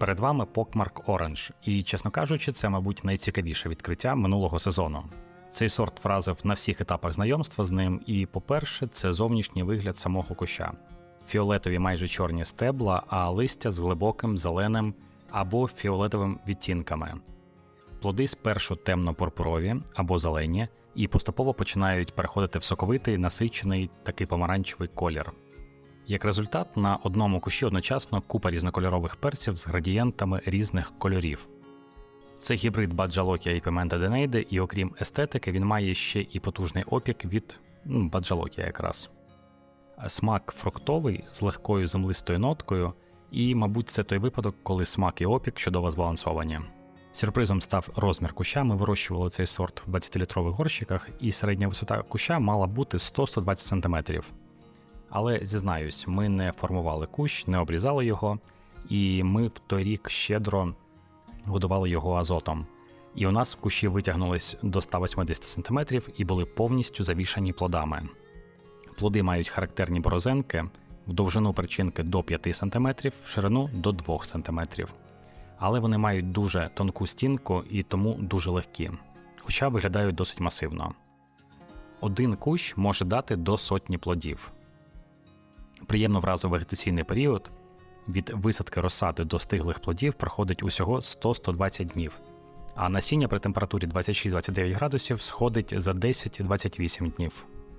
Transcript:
Перед вами Покмарк Orange, і, чесно кажучи, це, мабуть, найцікавіше відкриття минулого сезону. Цей сорт вразив на всіх етапах знайомства з ним, і, по-перше, це зовнішній вигляд самого куща. Фіолетові майже чорні стебла, а листя з глибоким зеленим або фіолетовим відтінками. Плоди спершу темно-пурпурові або зелені, і поступово починають переходити в соковитий, насичений такий помаранчевий колір. Як результат, на одному кущі одночасно купа різнокольорових перців з градієнтами різних кольорів. Це гібрид баджалокія і пімента денейде, і окрім естетики, він має ще і потужний опік від ну, баджалокія якраз. Смак фруктовий з легкою землистою ноткою, і, мабуть, це той випадок, коли смак і опік чудово збалансовані. Сюрпризом став розмір куща. Ми вирощували цей сорт в 20-літрових горщиках, і середня висота куща мала бути 100-120 см. Але зізнаюсь, ми не формували кущ, не обрізали його, і ми в той рік щедро годували його азотом. І у нас кущі витягнулись до 180 см і були повністю завішані плодами. Плоди мають характерні борозенки, в довжину причинки до 5 см, в ширину до 2 см. Але вони мають дуже тонку стінку і тому дуже легкі, хоча виглядають досить масивно. Один кущ може дати до сотні плодів. Приємно вразив вегетаційний період. Від висадки розсади до стиглих плодів проходить усього 100-120 днів, а насіння при температурі 26-29 градусів сходить за 10-28 днів.